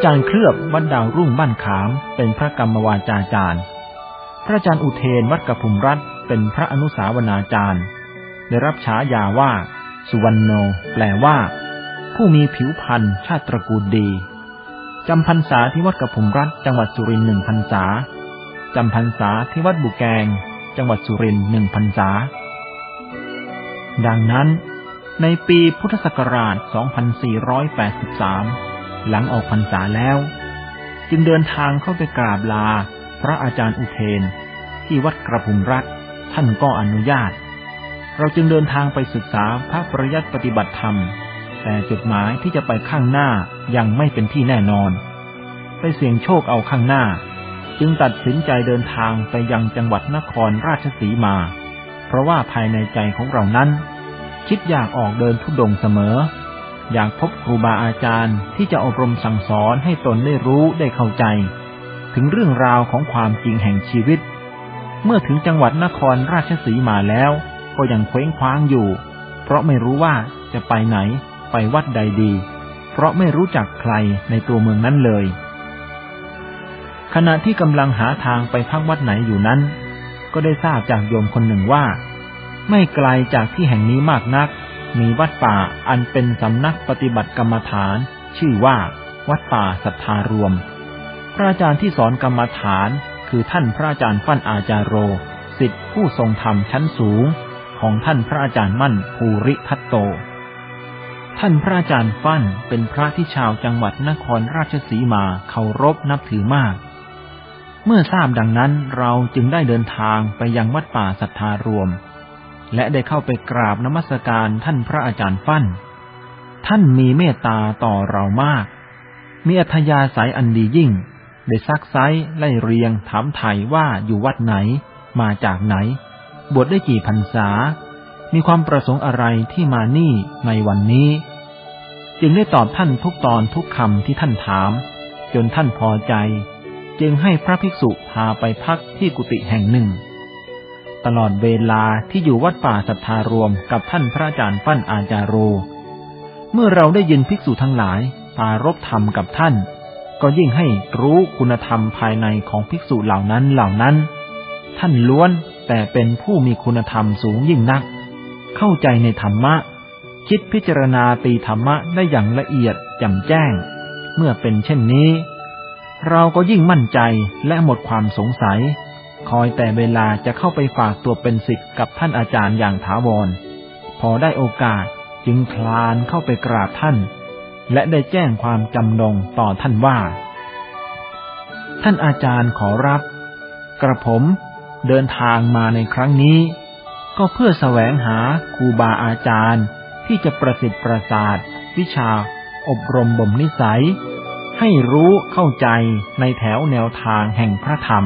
อาจารย์เคลือบวัดดาวรุ่งบ้านขามเป็นพระกรรมวาจาจารย์ พระอาจารย์อุเทนวัดกระพุมรัฐเป็นพระอนุสาวนาจารย์ ได้รับฉายาว่า สุวรรณโน แปลว่า ผู้มีผิวพรรณชาติตระกูลดี จำพรรษาที่วัดกระพุมรัฐจังหวัดสุรินทร์หนึ่งพรรษา จำพรรษาที่วัดบุแกง จังหวัดสุรินทร์หนึ่งพรรษา ดังนั้น ในปีพุทธศักราช 2483 หลังออกพรรษาแล้ว จึงเดินทางเข้าไปกราบลา พระอาจารย์อุเทน ที่วัดกระพุมรัฐท่านก็อนุญาต เราจึงเดินทางไปศึกษาพระปริยัติปฏิบัติธรรม แต่จุดหมายที่จะไปข้างหน้ายังไม่เป็นที่แน่นอน ไปเสี่ยงโชคเอาข้างหน้า จึงตัดสินใจเดินทางไปยังจังหวัดนครราชสีมา เพราะว่าภายในใจของเรานั้น คิดอยากออกเดินทุดงเสมอ อยากพบครูบาอาจารย์ที่จะอบรมสั่งสอนให้ตนได้รู้ได้เข้าใจ ถึงเรื่องราวของความจริงแห่งชีวิต เมื่อถึงจังหวัดนครราชสีมาแล้ว ก็ยังเคว้งคว้างอยู่ เพราะไม่รู้ว่าจะไปไหน ไปวัดใดดี เพราะไม่รู้จักใครในตัวเมืองนั้นเลย ขณะที่กำลังหาทางไปพักวัดไหนอยู่นั้น ก็ได้ทราบจากโยมคนหนึ่งว่า ไม่ไกลจากที่แห่งนี้มากนัก มีวัดป่าอันเป็นสำนักปฏิบัติกรรมฐาน ชื่อว่า วัดป่าสัทธารวม พระอาจารย์ที่สอนกรรมฐาน คือท่านพระอาจารย์ฟั่นอาจารโรสิทธิผู้ทรงธรรมชั้นสูง ของท่านพระอาจารย์มั่นภูริทัตโต ท่านพระอาจารย์ฟั่นเป็นพระที่ชาวจังหวัดนครราชสีมาเคารพนับถือมากเมื่อทราบดังนั้นเราจึงได้เดินทางไปยังวัดป่าสัทธารวม และได้เข้าไปกราบนมัสการท่านพระอาจารย์ฟั่น ท่านมีเมตตาต่อเรามาก มีอัธยาศัยอันดียิ่ง ได้ซักไซไล่เรียงถามไถ่ว่าอยู่วัดไหน มาจากไหน บวชได้กี่พรรษา มีความประสงค์อะไรที่มานี่ในวันนี้ จึงได้ตอบท่านทุกตอนทุกคำที่ท่านถาม จนท่านพอใจ จึงให้พระภิกษุพาไปพักที่กุฏิแห่งหนึ่ง ตลอดเวลาที่อยู่วัดป่าสัทธารวมกับท่านพระอาจารย์ปั้นอาจารโร เมื่อเราได้ยินภิกษุทั้งหลายปารบธรรมกับท่าน ก็ยิ่งให้รู้คุณธรรมภายในของภิกษุเหล่านั้นเหล่านั้น ท่านล้วนแต่เป็นผู้มีคุณธรรมสูงยิ่งนัก เข้าใจในธรรมะ คิดพิจารณาตีธรรมะได้อย่างละเอียดแจ่มแจ้ง เมื่อเป็นเช่นนี้ เราก็ยิ่งมั่นใจและหมดความสงสัย คอยแต่เวลาจะเข้าไปฝากตัวเป็นศิษย์กับท่านอาจารย์อย่างถาวร พอได้โอกาสจึงคลานเข้าไปกราบท่าน และได้แจ้งความจำนงต่อท่านว่า ท่านอาจารย์ขอรับ กระผมเดินทางมาในครั้งนี้ ก็เพื่อแสวงหาครูบาอาจารย์ที่จะประสิทธิ์ประสาทวิชาอบรมบ่มนิสัย ให้รู้เข้าใจในแถวแนวทางแห่งพระธรรม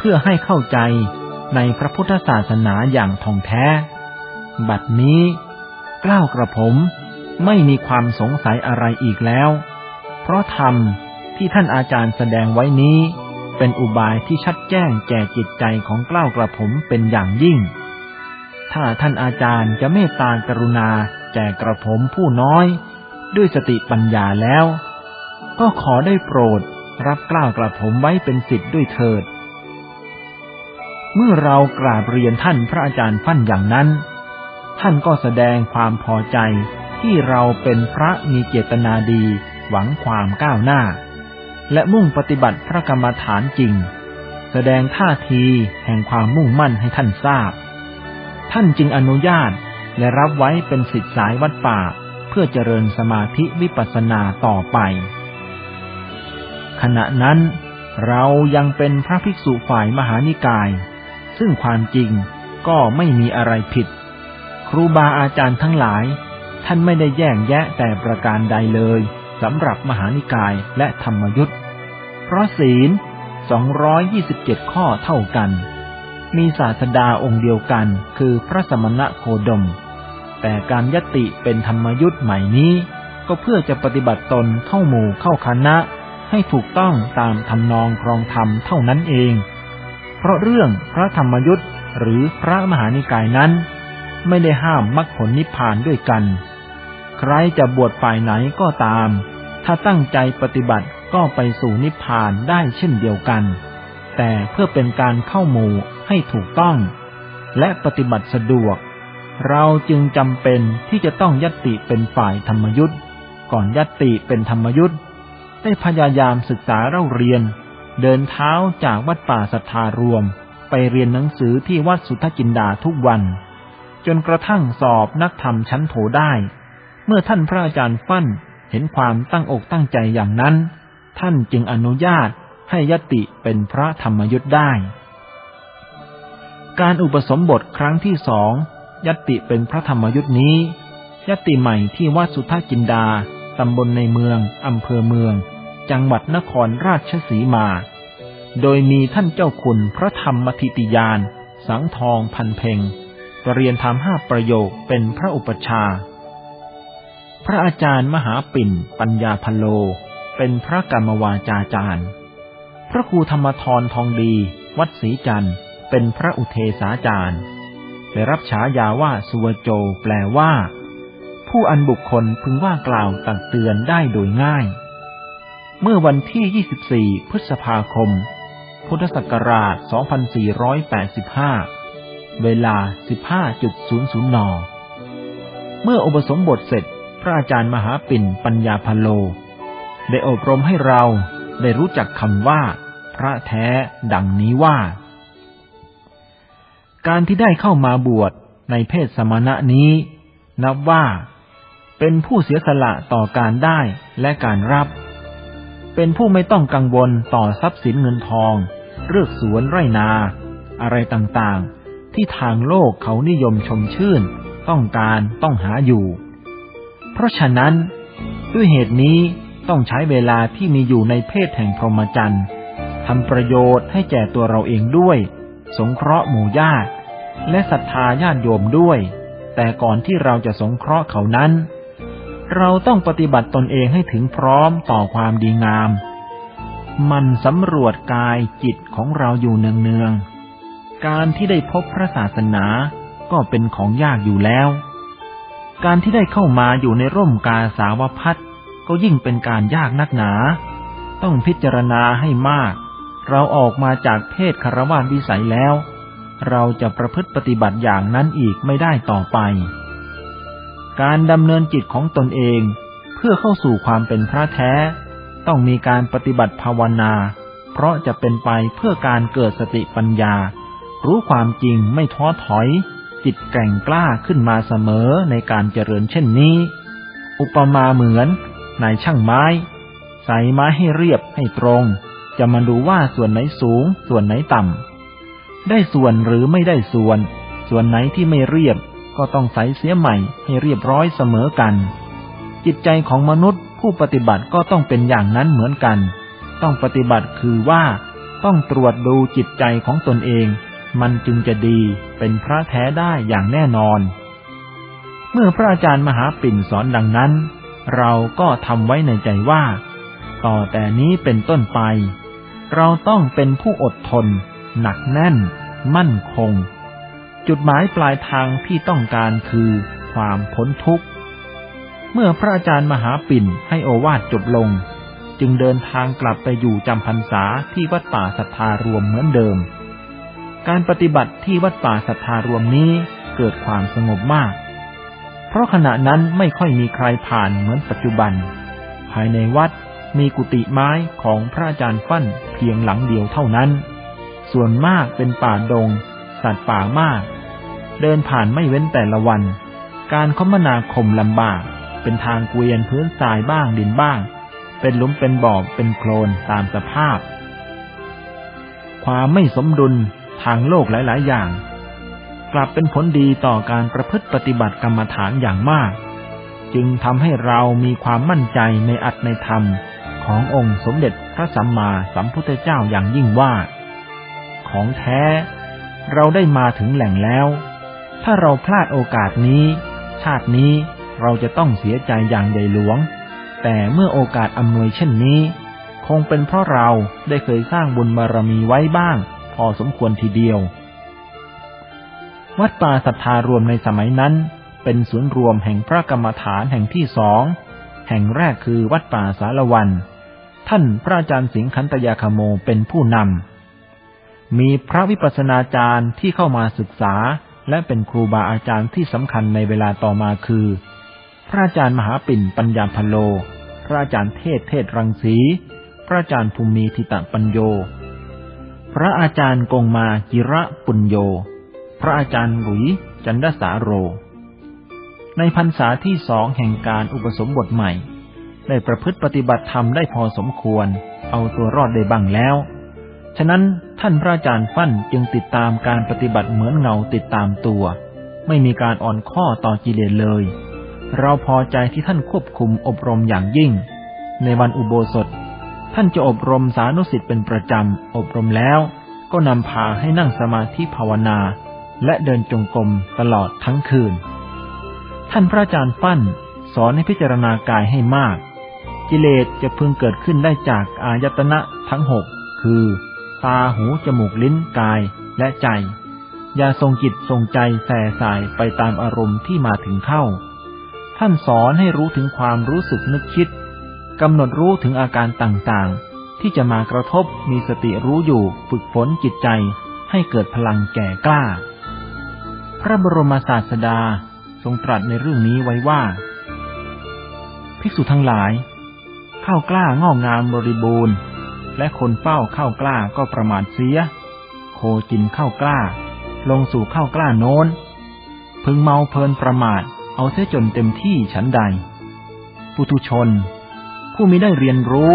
เพื่อให้เข้าใจในพระพุทธศาสนาอย่างท่องแท้ บัดนี้กล้าวกระผมไม่มีความสงสัยอะไรอีกแล้ว เพราะธรรมที่ท่านอาจารย์แสดงไว้นี้ เป็นอุบายที่ชัดแจ้งแก่จิตใจของกล้าวกระผมเป็นอย่างยิ่ง ถ้าท่านอาจารย์จะเมตตากรุณาแก่กระผมผู้น้อย ด้วยสติปัญญาแล้ว ก็ขอได้โปรดรับกล้าวกระผมไว้เป็นสิทธิ์ด้วยเถิด เมื่อเรากราบเรียนท่านพระอาจารย์ฟั่นอย่างนั้น ท่านก็แสดงความพอใจที่เราเป็นพระมีเจตนาดีหวังความก้าวหน้า และมุ่งปฏิบัติพระกรรมฐานจริง แสดงท่าทีแห่งความมุ่งมั่นให้ท่านทราบ ท่านจึงอนุญาตและรับไว้เป็นสิทธิสายวัดป่าเพื่อเจริญสมาธิวิปัสสนาต่อไป ขณะนั้นเรายังเป็นพระภิกษุฝ่ายมหานิกาย ซึ่งความจริงก็ไม่มีอะไรผิด ครูบาอาจารย์ทั้งหลาย ท่านไม่ได้แย่งแยะแต่ประการใดเลยสำหรับมหานิกายและธรรมยุทธ์เพราะศีล 227 ข้อเท่ากัน มีศาสดาองค์เดียวกันคือพระสมณะโคดม แต่การยติเป็นธรรมยุทธ์ใหม่นี้ ก็เพื่อจะปฏิบัติตนเข้าหมู่เข้าคณะ ให้ถูกต้องตามทำนองครองธรรมเท่านั้นเอง เพราะเรื่องพระธรรมยุทธ์หรือพระมหานิกายนั้น ไม่ได้ห้ามมรรคผลนิพพานด้วยกัน ใครจะบวชฝ่ายไหนก็ตาม ถ้าตั้งใจปฏิบัติก็ไปสู่นิพพานได้เช่นเดียวกัน แต่เพื่อเป็นการเข้าหมู่ให้ถูกต้อง และปฏิบัติสะดวก เราจึงจำเป็นที่จะต้องยัตติเป็นฝ่ายธรรมยุทธ์ก่อนยัตติเป็นธรรมยุทธ์ได้พยายามศึกษาเล่าเรียน เดินเท้าจากวัดป่าสัทธารวม ไปเรียนหนังสือที่วัดสุทธจินดาทุกวัน จนกระทั่งสอบนักธรรมชั้นโถได้ เมื่อท่านพระอาจารย์ฟั่นเห็นความตั้งอกตั้งใจอย่างนั้น ท่านจึงอนุญาตให้ยติเป็นพระธรรมยุทธ์ได้ การอุปสมบทครั้งที่สองยติเป็นพระธรรมยุทธ์นี้ ยติใหม่ที่วัดสุทธจินดาตำบลในเมืองอำเภอเมือง จังหวัดนครราชสีมา โดยมีท่านเจ้าคุณพระธรรมทิติยาน สังทองพันเพงเรียนธรรมห้าประโยคเป็นพระอุปชา พระอาจารย์มหาปิ่น ปัญญาพโล เป็นพระกรรมวาจาจารย์ พระครูธรรมทรทองดี วัดศรีจันทร์ เป็นพระอุเทศาจารย์ ได้รับฉายาว่าสุวโจ แปลว่า ผู้อันบุคคลพึงว่ากล่าวตักเตือนได้โดยง่าย เมื่อวันที่ 24 พฤษภาคม พุทธศักราช 2485 เวลา 15.00 น เมื่ออุปสมบทเสร็จ พระอาจารย์มหาปิ่นปัญญาพโล ได้อบรมให้เราได้รู้จักคำว่า พระแท้ดังนี้ว่า การที่ได้เข้ามาบวชในเพศสมณะนี้ นับว่า เป็นผู้เสียสละต่อการได้และการรับ เป็นผู้ไม่ต้องกังวลต่อทรัพย์สินเงินทอง เลือกสวนไร่นา อะไรต่างๆ ที่ทางโลกเขานิยมชมชื่น ต้องการต้องหาอยู่ เพราะฉะนั้น ด้วยเหตุนี้ต้องใช้เวลาที่มีอยู่ในเพศแห่งพรหมจรรย์ทำประโยชน์ให้แก่ตัวเราเองด้วย สงเคราะห์หมู่ญาติ และศรัทธาญาติโยมด้วย แต่ก่อนที่เราจะสงเคราะห์เขานั้น เราต้องปฏิบัติตนเองให้ถึงพร้อมต่อความดีงาม มันสำรวจกายจิตของเราอยู่เนืองๆ การที่ได้พบพระศาสนาก็เป็นของยากอยู่แล้ว การที่ได้เข้ามาอยู่ในร่มกาสาวพัดก็ยิ่งเป็นการยากนักหนา ต้องพิจารณาให้มาก เราออกมาจากเพศคารวะวิสัยแล้ว เราจะประพฤติปฏิบัติอย่างนั้นอีกไม่ได้ต่อไป การดำเนินจิตของตนเอง เพื่อเข้าสู่ความเป็นพระแท้ ต้องมีการปฏิบัติภาวนา เพราะจะเป็นไปเพื่อการเกิดสติปัญญา รู้ความจริงไม่ท้อถอย จิตแก่งกล้าขึ้นมาเสมอในการเจริญเช่นนี้ อุปมาเหมือนนายช่างไม้ ใส่ไม้ให้เรียบให้ตรง จะมาดูว่าส่วนไหนสูง ส่วนไหนต่ำได้ส่วนหรือไม่ได้ส่วน ส่วนไหนที่ไม่เรียบ ก็ต้องใสเสียใหม่ให้เรียบร้อยเสมอกัน จิตใจของมนุษย์ผู้ปฏิบัติก็ต้องเป็นอย่างนั้นเหมือนกัน ต้องปฏิบัติคือว่า ต้องตรวจดูจิตใจของตนเอง มันจึงจะดีเป็นพระแท้ได้อย่างแน่นอน เมื่อพระอาจารย์มหาปิ่นสอนดังนั้น เราก็ทำไว้ในใจว่า ต่อแต่นี้เป็นต้นไป เราต้องเป็นผู้อดทน หนักแน่น มั่นคง จุดหมายปลายทางที่ต้องการคือความพ้นทุกข์ เมื่อพระอาจารย์มหาปิ่นให้โอวาทจบลง จึงเดินทางกลับไปอยู่จำพรรษาที่วัดป่าสัทธารวมเหมือนเดิม การปฏิบัติที่วัดป่าสัทธารวมนี้เกิดความสงบมาก เพราะขณะนั้นไม่ค่อยมีใครผ่านเหมือนปัจจุบัน ภายในวัดมีกุฏิไม้ของพระอาจารย์ฟั่นเพียงหลังเดียวเท่านั้น ส่วนมากเป็นป่าดง สัตว์ป่ามาก เดินผ่านไม่เว้นแต่ละวัน การคมนาคมลำบาก เป็นทางเกวียนพื้นทรายบ้างดินบ้าง เป็นหลุมเป็นบ่อเป็นโคลนตามสภาพ ความไม่สมดุลทางโลกหลาย ๆ อย่าง กลับเป็นผลดีต่อการประพฤติปฏิบัติกรรมฐานอย่างมาก จึงทำให้เรามีความมั่นใจในอัตในธรรมขององค์สมเด็จพระสัมมาสัมพุทธเจ้าอย่างยิ่งว่า ของแท้ เราได้มาถึงแหล่งแล้ว ถ้าเราพลาดโอกาสนี้ ชาตินี้เราจะต้องเสียใจอย่างใหญ่หลวง แต่เมื่อโอกาสอำนวยเช่นนี้ คงเป็นเพราะเราได้เคยสร้างบุญบารมีไว้บ้าง พอสมควรทีเดียว วัดป่าศรัทธารวมในสมัยนั้น เป็นศูนย์รวมแห่งพระกรรมฐานแห่งที่สอง แห่งแรกคือวัดป่าสารวัน ท่านพระอาจารย์สิงห์คันตยาคโมเป็นผู้นำมีพระวิปัสสนาจารย์ที่เข้ามาศึกษา และเป็นครูบาอาจารย์ที่สำคัญในเวลาต่อมาคือ พระอาจารย์มหาปิ่นปัญญาพโล พระอาจารย์เทศเทศรังสี พระอาจารย์ภูมิทิตะปัญโย พระอาจารย์กงมาจิระปุญโย พระอาจารย์หลุยจันดสาโร ในพรรษาที่สองแห่งการอุปสมบทใหม่ ได้ประพฤติปฏิบัติธรรมได้พอสมควร เอาตัวรอดได้บ้างแล้ว ฉะนั้นท่านพระอาจารย์ฟั่นจึงติดตามการปฏิบัติเหมือนเงาติดตามตัว ไม่มีการอ่อนข้อต่อกิเลสเลย เราพอใจที่ท่านควบคุมอบรมอย่างยิ่ง ในวันอุโบสถ ท่านจะอบรมสานุสิทธิ์เป็นประจำ อบรมแล้วก็นำพาให้นั่งสมาธิภาวนา และเดินจงกรมตลอดทั้งคืน ท่านพระอาจารย์ฟั่นสอนให้พิจารณากายให้มาก กิเลสจะพึงเกิดขึ้นได้จากอายตนะทั้งหกคือ ตาหูจมูกลิ้นกายและใจ อย่าทรงจิตทรงใจแส่สายไปตามอารมณ์ที่มาถึงเข้า ท่านสอนให้รู้ถึงความรู้สึกนึกคิดกำหนดรู้ถึงอาการต่างๆ ที่จะมากระทบมีสติรู้อยู่ฝึกฝนจิตใจให้เกิดพลังแก่กล้า พระบรมศาสดาทรงตรัสในเรื่องนี้ไว้ว่า ภิกษุทั้งหลาย ข้าวกล้างอกงามบริบูรณ์ และคนเฝ้าข้าวกล้าก็ประมาทเสีย โคจินข้าวกล้า ลงสู่ข้าวกล้าโน้น พึงเมาเพลินประมาท เอาเสียจนเต็มที่ฉันใด ปุถุชน ผู้มิได้เรียนรู้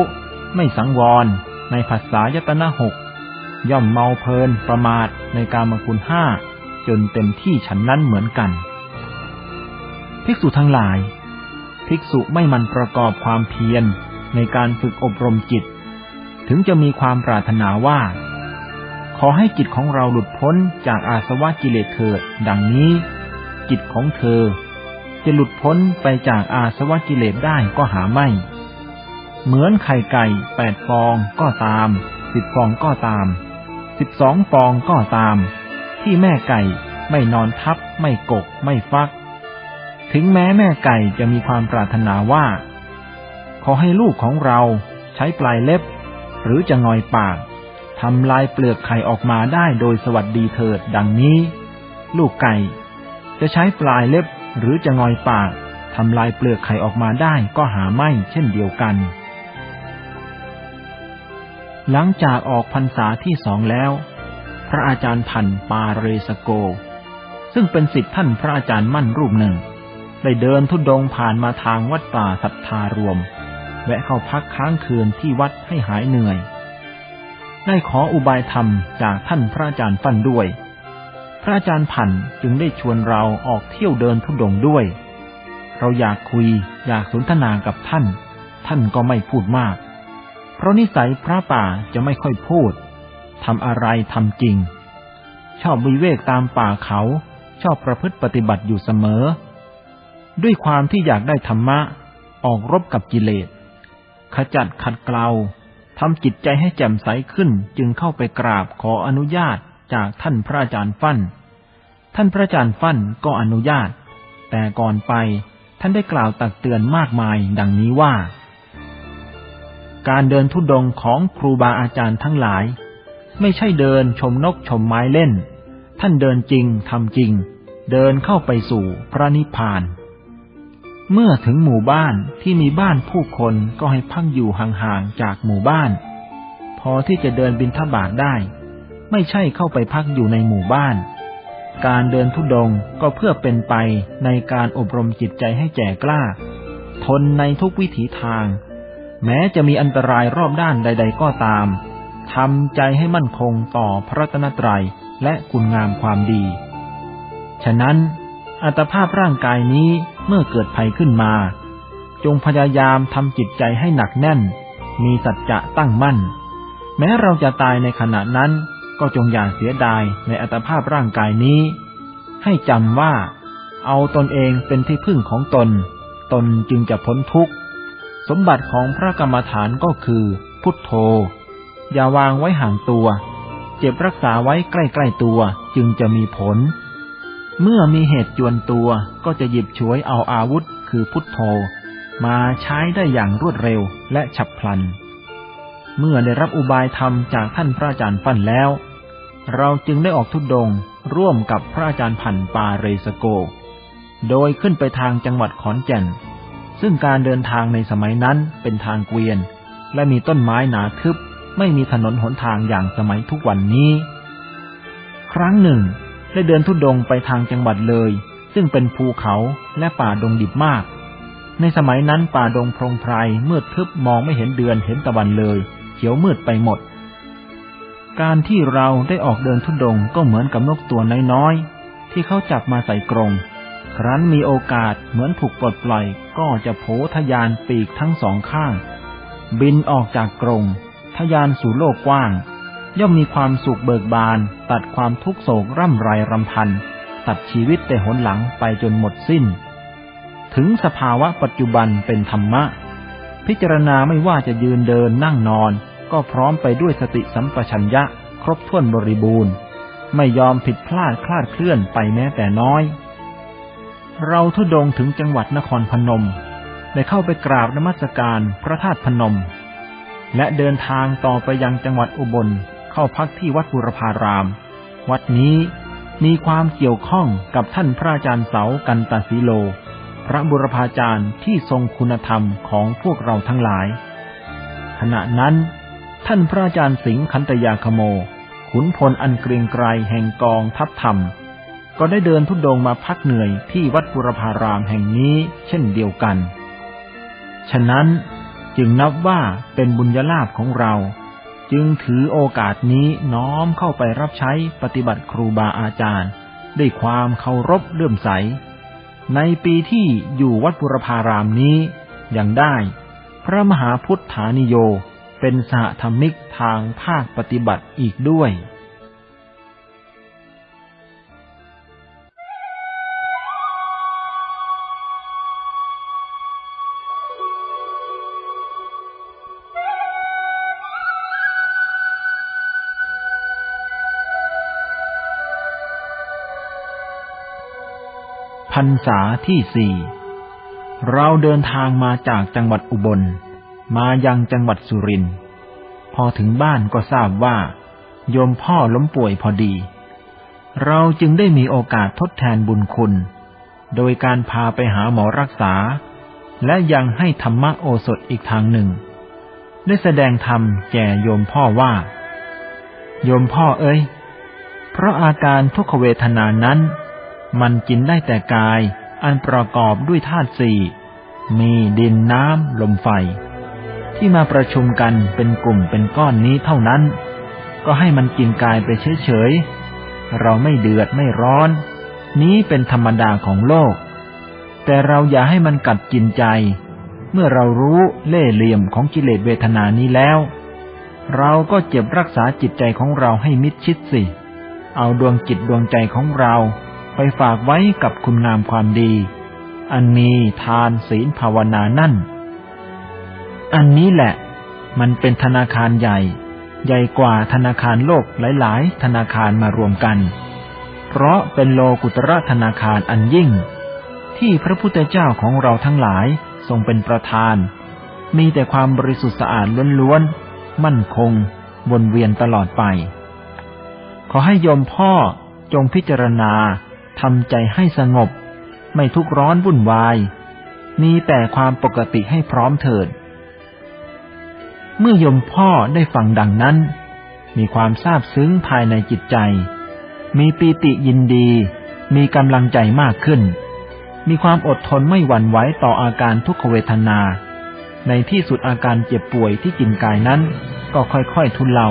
ไม่สังวร ในภาษายตนะหกย่อมเมาเพลินประมาทในการมคุณห้าจนเต็มที่ฉันนั้นเหมือนกัน ภิกษุทั้งหลาย ภิกษุไม่มันประกอบความเพียรในการฝึกอบรมจิต ถึงจะมีความปรารถนาว่า ขอให้จิตของเราหลุดพ้นจากอาสวะกิเลสเถิด ดังนี้ จิตของเธอ จะหลุดพ้นไปจากอาสวะกิเลสได้ก็หาไม่ เหมือนไข่ไก่แปดฟองก็ตามสิบฟองก็ตามสิบสองฟองก็ตาม ที่แม่ไก่ไม่นอนทับ ไม่กก ไม่ฟัก ถึงแม้แม่ไก่จะมีความปรารถนาว่า ขอให้ลูกของเราใช้ปลายเล็บ หรือจะงอยปากทำลายเปลือกไข่ออกมาได้โดยสวัสดีเถิดดังนี้ ลูกไก่ จะใช้ปลายเล็บหรือจะงอยปากทำลายเปลือกไข่ออกมาได้ก็หาไม่เช่นเดียวกัน หลังจากออกพรรษาที่สองแล้ว พระอาจารย์พันปาเรสโก ซึ่งเป็นสิทธิท่านพระอาจารย์มั่นรูปหนึ่ง ได้เดินทุดงผ่านมาทางวัดป่าสัทธารวม แวะเข้าพักค้างคืนที่วัดให้หายเหนื่อย ได้ขออุบายธรรมจากท่านพระอาจารย์ฟันด้วย พระอาจารย์พันจึงได้ชวนเราออกเที่ยวเดินทุดงด้วย เราอยากคุยอยากสนทนากับท่าน ท่านก็ไม่พูดมาก เพราะนิสัยพระป่าจะไม่ค่อยพูดทำอะไรทำจริง ชอบวิเวกตามป่าเขาชอบประพฤติปฏิบัติอยู่เสมอ ด้วยความที่อยากได้ธรรมะ ออกรบกับกิเลส ขจัดขัดเกลาทำจิตใจให้แจ่มใสขึ้นจึงเข้าไปกราบขออนุญาตจากท่านพระอาจารย์ฟั่น ท่านพระอาจารย์ฟั่นก็อนุญาต แต่ก่อนไปท่านได้กล่าวตักเตือนมากมายดังนี้ว่า การเดินทุดงของครูบาอาจารย์ทั้งหลาย ไม่ใช่เดินชมนกชมไม้เล่น ท่านเดินจริงทำจริง เดินเข้าไปสู่พระนิพพาน เมื่อถึงหมู่บ้านที่มีบ้านผู้คนก็ให้พักอยู่ห่างๆจากหมู่บ้าน พอที่จะเดินบินทบาทได้ ไม่ใช่เข้าไปพักอยู่ในหมู่บ้าน การเดินทุดงก็เพื่อเป็นไปในการอบรมจิตใจให้แก่กล้า ทนในทุกวิถีทาง แม้จะมีอันตรายรอบด้านใด ๆ ก็ตามทำใจให้มั่นคงต่อพระตนตรัยและคุณงามความดี ฉะนั้นอัตภาพร่างกายนี้ เมื่อเกิดภัยขึ้นมา จงพยายามทำจิตใจให้หนักแน่น มีสัจจะตั้งมั่น แม้เราจะตายในขณะนั้น ก็จงอย่าเสียดายในอัตภาพร่างกายนี้ ให้จำว่า เอาตนเองเป็นที่พึ่งของตน ตนจึงจะพ้นทุกข์ สมบัติของพระกรรมฐานก็คือ พุทโธ อย่าวางไว้ห่างตัว เจ็บรักษาไว้ใกล้ๆตัวจึงจะมีผล เมื่อมีเหตุจวนตัวก็จะหยิบฉวยเอาอาวุธคือพุทโธ มาใช้ได้อย่างรวดเร็วและฉับพลัน เมื่อได้รับอุบายธรรมจากท่านพระอาจารย์ปั้นแล้ว เราจึงได้ออกทุดดงค์ร่วมกับพระอาจารย์พันปาเรสโก โดยขึ้นไปทางจังหวัดขอนแก่น ซึ่งการเดินทางในสมัยนั้นเป็นทางเกวียน และมีต้นไม้หนาทึบ ไม่มีถนนหนทางอย่างสมัยทุกวันนี้ ครั้งหนึ่ง ได้เดินทุดงไปทางจังหวัดเลย ซึ่งเป็นภูเขาและป่าดงดิบมาก ในสมัยนั้นป่าดงพรงไพรมืดทึบมองไม่เห็นเดือนเห็นตะวันเลย เขียวมืดไปหมด การที่เราได้ออกเดินทุดงก็เหมือนกับนกตัวน้อยๆที่เขาจับมาใส่กรงครั้นมีโอกาสเหมือนถูกปลดปล่อยก็จะโผทะยานปีกทั้งสองข้าง บินออกจากกรงทะยานสู่โลกกว้าง ย่อมมีความสุขเบิกบาน ตัดความทุกโศกร่ำไรรำพัน ตัดชีวิตแต่หนหลังไปจนหมดสิ้น ถึงสภาวะปัจจุบันเป็นธรรมะ พิจารณาไม่ว่าจะยืนเดินนั่งนอน ก็พร้อมไปด้วยสติสัมปชัญญะ ครบถ้วนบริบูรณ์ ไม่ยอมผิดพลาดคลาดเคลื่อนไปแม้แต่น้อย เราทุดงถึงจังหวัดนครพนม ได้เข้าไปกราบนมัสการพระธาตุพนม และเดินทางต่อไปยังจังหวัดอุบล เข้าพักที่วัดบุรพาราม วัดนี้มีความเกี่ยวข้องกับท่านพระอาจารย์เสากันตสีโล พระบุรพาจารย์ที่ทรงคุณธรรมของพวกเราทั้งหลาย ขณะนั้นท่านพระอาจารย์สิงห์คันตยาคโม ขุนพลอันเกรียงไกรแห่งกองทัพธรรม ก็ได้เดินทุดงค์มาพักเหนื่อยที่วัดบุรพารามแห่งนี้เช่นเดียวกัน ฉะนั้นจึงนับว่าเป็นบุญญาลาภของเรา จึงถือโอกาสนี้น้อมเข้าไปรับใช้ปฏิบัติครูบาอาจารย์ ด้วยความเคารพเลื่อมใส ในปีที่อยู่วัดบุรพารามนี้ยังได้ พระมหาพุทธานิโยเป็นสหธรรมิกทางภาคปฏิบัติอีกด้วย พรรษาที่สี่เราเดินทางมาจากจังหวัดอุบล มายังจังหวัดสุรินทร์พอถึงบ้านก็ทราบว่า โยมพ่อล้มป่วยพอดี เราจึงได้มีโอกาสทดแทนบุญคุณ โดยการพาไปหาหมอรักษา และยังให้ธรรมโอสถอีกทางหนึ่ง ได้แสดงธรรมแก่โยมพ่อว่า โยมพ่อเอ้ย เพราะอาการทุกขเวทนานั้น มันกินได้แต่กาย อันประกอบด้วยธาตุสี่มีดินน้ำลมไฟ ที่มาประชุมกันเป็นกลุ่มเป็นก้อนนี้เท่านั้น ก็ให้มันกินกายไปเฉยๆ เราไม่เดือดไม่ร้อน นี้เป็นธรรมดาของโลก แต่เราอย่าให้มันกัดกินใจ เมื่อเรารู้เล่เหลี่ยมของกิเลสเวทนานี้แล้ว เราก็เจ็บรักษาจิตใจของเราให้มิดชิดสิ เอาดวงจิตดวงใจของเรา ไปฝากไว้กับคุณงามความดี อันมีทานศีลภาวนานั่น อันนี้แหละ มันเป็นธนาคารใหญ่ ใหญ่กว่าธนาคารโลกหลาย ๆ ธนาคารมารวมกัน เพราะเป็นโลกุตระธนาคารอันยิ่ง ที่พระพุทธเจ้าของเราทั้งหลายทรงเป็นประธาน มีแต่ความบริสุทธิ์สะอาดล้วนๆ มั่นคงวนเวียนตลอดไป ขอให้โยมพ่อจงพิจารณา ทำใจให้สงบ ไม่ทุกร้อนวุ่นวาย มีแต่ความปกติให้พร้อมเถิด เมื่อยมพ่อได้ฟังดังนั้น มีความซาบซึ้งภายในจิตใจ มีปีติยินดี มีกำลังใจมากขึ้น มีความอดทนไม่หวั่นไหวต่ออาการทุกขเวทนา ในที่สุดอาการเจ็บป่วยที่กินกายนั้น ก็ค่อยๆทุเลา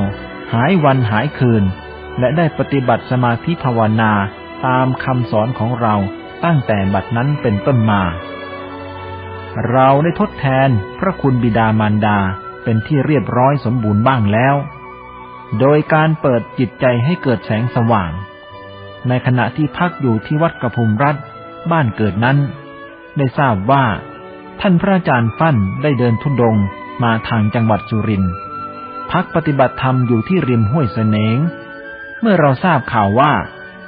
หายวันหายคืน และได้ปฏิบัติสมาธิภาวนา ตามคำสอนของเราตั้งแต่บัดนั้นเป็นต้นมา เราได้ทดแทนพระคุณบิดามารดาเป็นที่เรียบร้อยสมบูรณ์บ้างแล้ว โดยการเปิดจิตใจให้เกิดแสงสว่าง ในขณะที่พักอยู่ที่วัดกระพุมรัฐบ้านเกิดนั้น ได้ทราบว่า ท่านพระอาจารย์ฟั่นได้เดินทุดงมาทางจังหวัดสุรินทร์พักปฏิบัติธรรมอยู่ที่ริมห้วยเสนง เมื่อเราทราบข่าวว่า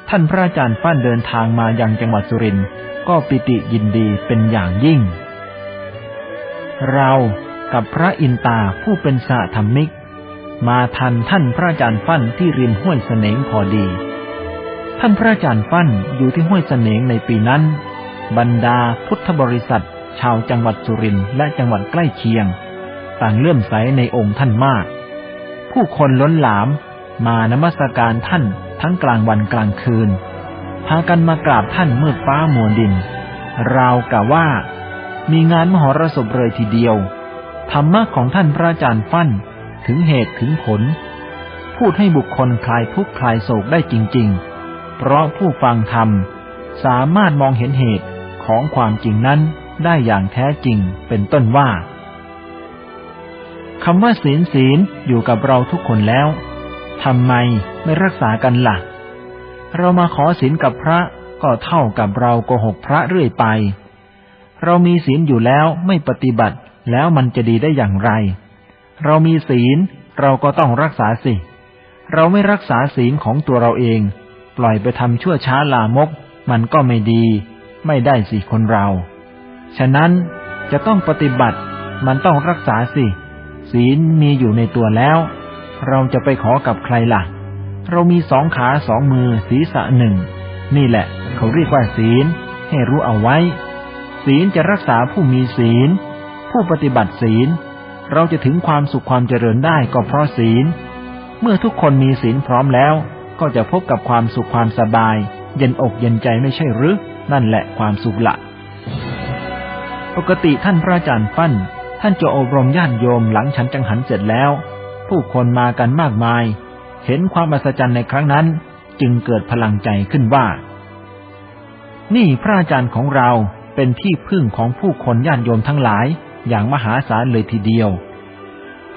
ท่านพระอาจารย์ฟั่นเดินทางมายังจังหวัดสุรินทร์ก็ปิติยินดีเป็นอย่างยิ่ง เรากับพระอินตาผู้เป็นสะธรรมิก มาทันท่านพระอาจารย์ฟั่นที่ริมห้วยเสนงพอดี ท่านพระอาจารย์ฟั่นอยู่ที่ห้วยเสนงในปีนั้น บรรดาพุทธบริษัท ชาวจังหวัดสุรินทร์และจังหวัดใกล้เคียง ต่างเลื่อมใสในองค์ท่านมาก ผู้คนล้นหลามมานมัสการท่าน ทั้งกลางวันกลางคืน พากันมากราบท่านเมื่อฟ้ามัวดิน ราวกับว่า มีงานมหรสพเลยทีเดียว ธรรมะของท่านพระอาจารย์ฟั่นถึงเหตุถึงผล พูดให้บุคคลคลายทุกข์คลายโศกได้จริง ๆ เพราะผู้ฟังธรรมสามารถมองเห็นเหตุของความจริงนั้นได้อย่างแท้จริงเป็นต้นว่าคำว่าศีลศีลอยู่กับเราทุกคนแล้ว ทำไมไม่รักษากันละ่ะ เรามาขอศีลกับพระก็เท่ากับเราโกหกพระเรื่อยไป เรามีศีลอยู่แล้วไม่ปฏิบัติแล้วมันจะดีได้อย่างไร เรามีศีลเราก็ต้องรักษาสิ เราไม่รักษาศีลของตัวเราเอง ปล่อยไปทำชั่วช้าลามก มันก็ไม่ดี ไม่ได้สิคนเรา ฉะนั้นจะต้องปฏิบัติมันต้องรักษาสิ ศีลมีอยู่ในตัวแล้ว เราจะไปขอกับใครล่ะ เรามีสองขาสองมือศีรษะหนึ่ง นี่แหละ เขาเรียกว่าศีล ให้รู้เอาไว้ ศีลจะรักษาผู้มีศีล ผู้ปฏิบัติศีล เราจะถึงความสุขความเจริญได้ก็เพราะศีล เมื่อทุกคนมีศีลพร้อมแล้ว ก็จะพบกับความสุขความสบาย เย็นอกเย็นใจไม่ใช่หรือ นั่นแหละความสุขละปกติท่านพระอาจารย์ปั้น ท่านจะอบรมญาติโยมหลังฉันจังหันเสร็จแล้ว ผู้คนมากันมากมาย เห็นความอัศจรรย์ในครั้งนั้น จึงเกิดพลังใจขึ้นว่า นี่พระอาจารย์ของเราเป็นที่พึ่งของผู้คนญาติโยมทั้งหลายอย่างมหาศาลเลยทีเดียว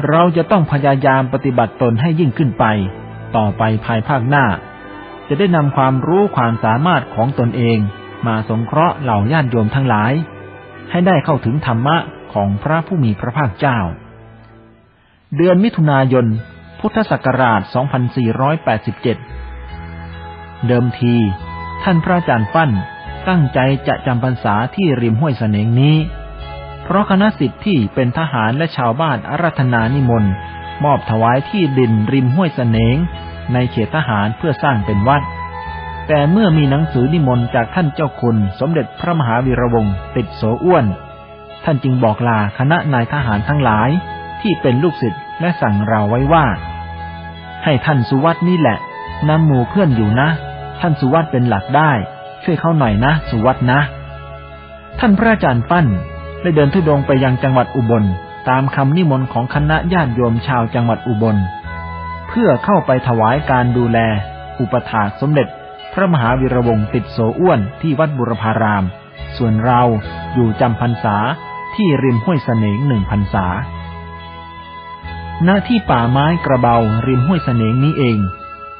เราจะต้องพยายามปฏิบัติตนให้ยิ่งขึ้นไป ต่อไปภายภาคหน้า จะได้นำความรู้ความสามารถของตนเองมาสงเคราะห์เหล่าญาติโยมทั้งหลาย ให้ได้เข้าถึงธรรมะของพระผู้มีพระภาคเจ้า เดือนมิถุนายน พุทธศักราช 2487 เดิมที ท่านพระอาจารย์ฟั่นตั้งใจจะจำพรรษาที่ริมห้วยเสนงนี้ เพราะคณะสิทธิ์ที่เป็นทหารและชาวบ้านอารัธนานิมนต์ มอบถวายที่ดินริมห้วยเสนงในเขตทหารเพื่อสร้างเป็นวัด แต่เมื่อมีหนังสือนิมนต์จากท่านเจ้าคุณ สมเด็จพระมหาวีระวงศ์ติดโสอ้วน ท่านจึงบอกลาคณะนายทหารทั้งหลาย ที่เป็นลูกศิษย์และสั่งเราไว้ว่า ให้ท่านสุวัตนี่แหละนำหมู่เพื่อนอยู่นะ ท่านสุวัตเป็นหลักได้ ช่วยเขาหน่อยนะ สุวัตนะ ท่านพระอาจารย์ปั้นได้เดินทุดงไปยังจังหวัดอุบลตามคำนิมนต์ของคณะญาติโยมชาวจังหวัดอุบล เพื่อเข้าไปถวายการดูแล อุปถากสมเด็จ พระมหาวีระวงศ์ติดโสอ้วนที่วัดบุรพาราม ส่วนเราอยู่จำพรรษาที่ริมห้วยเสนงหนึ่งพรรษา ณที่ป่าไม้กระเบาริมห้วยเสนงนี้เอง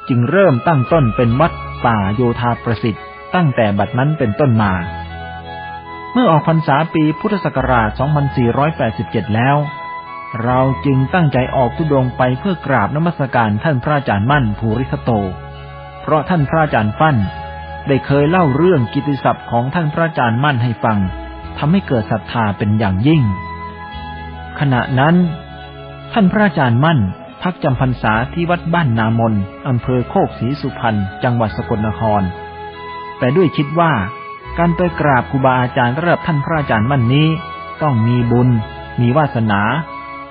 จึงเริ่มตั้งต้นเป็นวัดป่าโยธาประสิทธิ์ ตั้งแต่บัดนั้นเป็นต้นมา เมื่อออกพรรษาปีพุทธศักราช 2487 แล้ว เราจึงตั้งใจออกทุดงไปเพื่อกราบนมัสการท่านพระอาจารย์มั่นภูริคโต เพราะท่านพระอาจารย์ฟั่นได้เคยเล่าเรื่องกิติศัพท์ของท่านพระอาจารย์มั่นให้ฟังทำให้เกิดศรัทธาเป็นอย่างยิ่ง ขณะนั้น ท่านพระอาจารย์มั่น พักจำพรรษาที่วัดบ้านนามนอำเภอโคกศรีสุพรรณจังหวัดสกลนคร แต่ด้วยคิดว่า การไปกราบครูบาอาจารย์ระดับท่านพระอาจารย์มั่นนี้ ต้องมีบุญ มีวาสนา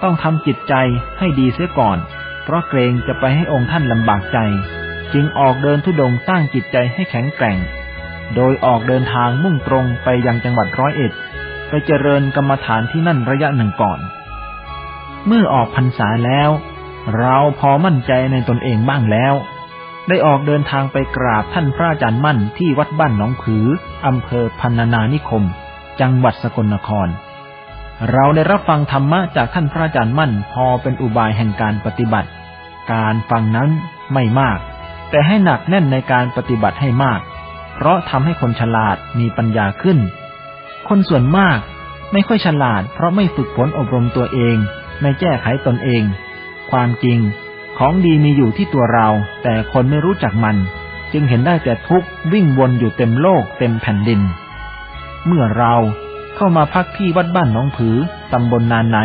ต้องทำจิตใจให้ดีเสียก่อน เพราะเกรงจะไปให้องค์ท่านลำบากใจ จึงออกเดินทุดงสร้างจิตใจให้แข็งแกร่ง โดยออกเดินทางมุ่งตรงไปยังจังหวัดร้อยเอ็ดไปเจริญกรรมฐานที่นั่นระยะหนึ่งก่อน เมื่อออกพรรษาแล้ว เราพอมั่นใจในตนเองบ้างแล้ว ได้ออกเดินทางไปกราบท่านพระอาจารย์มั่นที่วัดบ้านหนองผืออำเภอพันนานิคม จังหวัดสกลนคร เราได้รับฟังธรรมะจากท่านพระอาจารย์มั่นพอเป็นอุบายแห่งการปฏิบัติ การฟังนั้นไม่มาก แต่ให้หนักแน่นในการปฏิบัติให้มาก เพราะทำให้คนฉลาดมีปัญญาขึ้น คนส่วนมากไม่ค่อยฉลาดเพราะไม่ฝึกฝนอบรมตัวเอง ไม่แก้ไขตนเอง ความจริง ของดีมีอยู่ที่ตัวเรา แต่คนไม่รู้จักมัน จึงเห็นได้แต่ทุกข์วิ่งวนอยู่เต็มโลกเต็มแผ่นดิน เมื่อเราเข้ามาพักที่วัดบ้านหนองผือ ตำบลนานใน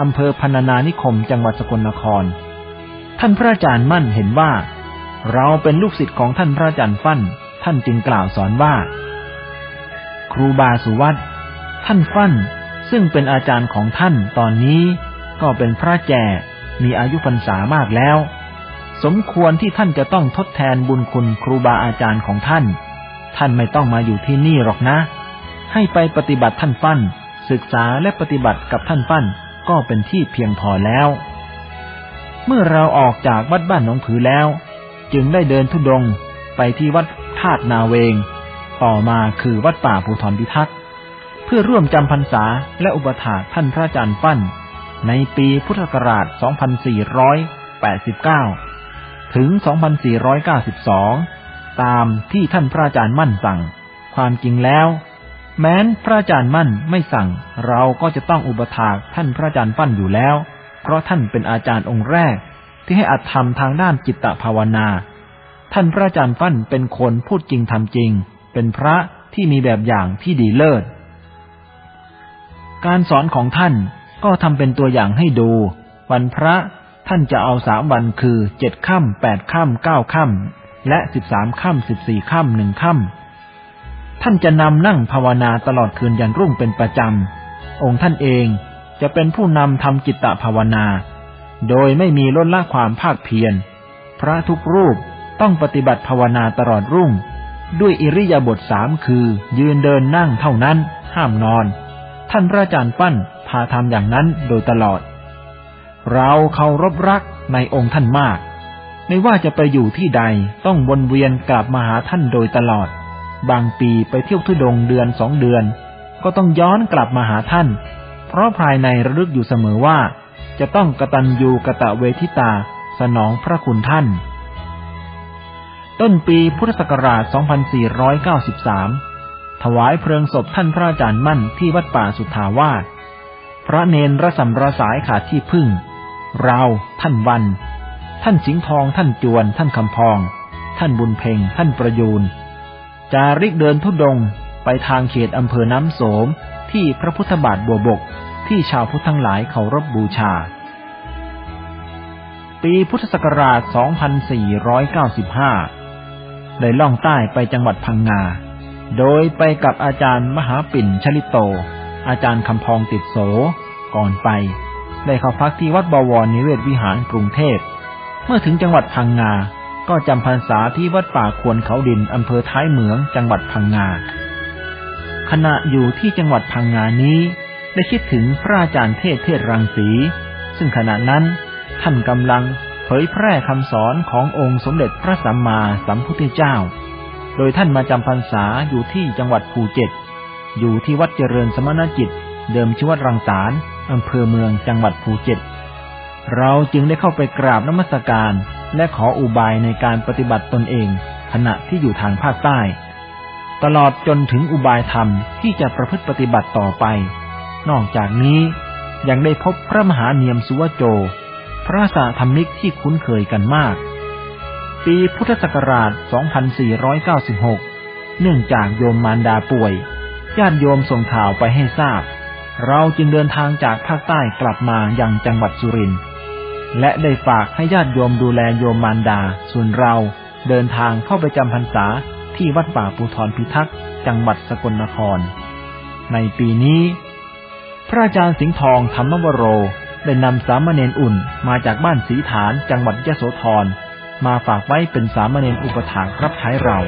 อำเภอพรรณนานิคมจังหวัดสกลนคร ท่านพระอาจารย์มั่นเห็นว่า เราเป็นลูกศิษย์ของท่านพระอาจารย์ฟั่น ท่านจึงกล่าวสอนว่า ครูบาสุวัตท่านฟั่นซึ่งเป็นอาจารย์ของท่านตอนนี้ ก็เป็นพระแก่มีอายุพรรษามากแล้ว สมควรที่ท่านจะต้องทดแทนบุญคุณครูบาอาจารย์ของท่าน ท่านไม่ต้องมาอยู่ที่นี่หรอกนะ ให้ไปปฏิบัติท่านฟั่น ศึกษาและปฏิบัติกับท่านฟั่นก็เป็นที่เพียงพอแล้ว เมื่อเราออกจากวัดบ้านหนองผือแล้ว จึงได้เดินทุดงไปที่วัดธาตุนาเวง ต่อมาคือวัดป่าภูทรพิทักษ์เพื่อร่วมจำพรรษาและอุปถาท่านพระอาจารย์ฟั่น ในปีพุทธศักราช 2489 ถึง 2492 ตามที่ท่านพระอาจารย์มั่นสั่ง ความจริงแล้ว แม้นพระอาจารย์มั่นไม่สั่ง เราก็จะต้องอุปถากท่านพระอาจารย์ฟั่นอยู่แล้ว เพราะท่านเป็นอาจารย์องค์แรก ที่ให้อัดทำทางด้านจิตตภาวนา ท่านพระอาจารย์ฟั่นเป็นคนพูดจริงทำจริง เป็นพระที่มีแบบอย่างที่ดีเลิศ การสอนของท่าน ก็ทำเป็นตัวอย่างให้ดู วันพระท่านจะเอาสามวันคือเจ็ดค่ำแปดค่ำเก้าค่ำและสิบสามค่ำสิบสี่ค่ำหนึ่งค่ำท่านจะนำนั่งภาวนาตลอดคืนยันรุ่งเป็นประจำ องค์ท่านเองจะเป็นผู้นำทำจิตตภาวนา โดยไม่มีลดละความภาคเพียร พระทุกรูปต้องปฏิบัติภาวนาตลอดรุ่ง ด้วยอิริยาบถสามคือ ยืนเดินนั่งเท่านั้น ห้ามนอน ท่านพระอาจารย์ปั้น พาทำอย่างนั้นโดยตลอด เราเคารพรักในองค์ท่านมาก ไม่ว่าจะไปอยู่ที่ใดต้องวนเวียนกลับมาหาท่านโดยตลอด บางปีไปเที่ยวทุดงเดือนสองเดือน ก็ต้องย้อนกลับมาหาท่าน เพราะภายในระลึกอยู่เสมอว่า จะต้องกตัญญูกะตะเวทิตาสนองพระคุณท่าน ต้นปีพุทธศักราช 2493 ถวายเพลิงศพท่านพระอาจารย์มั่นที่วัดป่าสุทธาวาส พระเนนระสำระสายขาดที่พึ่ง เรา ท่านวัน ท่านสิงห์ทอง ท่านจวน ท่านคำพอง ท่านบุญเพ็งท่านประยูน จาริกเดินทุดงค์ไปทางเขตอำเภอน้ำโสมที่พระพุทธบาทบัวบกที่ชาวพุทธทั้งหลายเคารพบบูชา ปีพุทธศักราช 2495 ได้ล่องใต้ไปจังหวัดพังงา โดยไปกับอาจารย์มหาปิ่นชลิตโต อาจารย์คำพองติดโส ก่อนไป ได้เข้าพักที่วัดบวรนิเวศวิหารกรุงเทพ เมื่อถึงจังหวัดพังงา ก็จำพรรษาที่วัดป่าควรเขาดินอำเภอท้ายเหมืองจังหวัดพังงา ขณะอยู่ที่จังหวัดพังงานี้ได้คิดถึงพระอาจารย์เทศเทศรังสี ซึ่งขณะนั้นท่านกำลังเผยแพร่คำสอนขององค์สมเด็จพระสัมมาสัมพุทธเจ้า โดยท่านมาจำพรรษาอยู่ที่จังหวัดภูเก็ต อยู่ที่วัดเจริญสมณจิต เดิมชื่อวัดรังสารอำเภอเมืองจังหวัดภูเก็ต เราจึงได้เข้าไปกราบนมัสการ และขออุบายในการปฏิบัติตนเอง ขณะที่อยู่ทางภาคใต้ ตลอดจนถึงอุบายธรรมที่จะประพฤติปฏิบัติต่อไป นอกจากนี้ยังได้พบพระมหาเนียมสุวโจ พระสาธรรมิกที่คุ้นเคยกันมาก ปีพุทธศักราช 2496 เนื่องจากโยมมารดาป่วย ญาติโยมส่งข่าวไปให้ทราบ เราจึงเดินทางจากภาคใต้กลับมายังจังหวัดสุรินทร์และได้ฝากให้ญาติโยมดูแลโยมมารดา ส่วนเราเดินทางเข้าไปจำพรรษาที่วัดป่าภูทรพิทักษ์จังหวัดสกลนคร ในปีนี้ พระอาจารย์สิงห์ทองธรรมวโร ได้นำสามเณรอุ่นมาจากบ้านสีฐานจังหวัดยะโสธรมาฝากไว้เป็นสามเณรอุปถากรับใช้เรา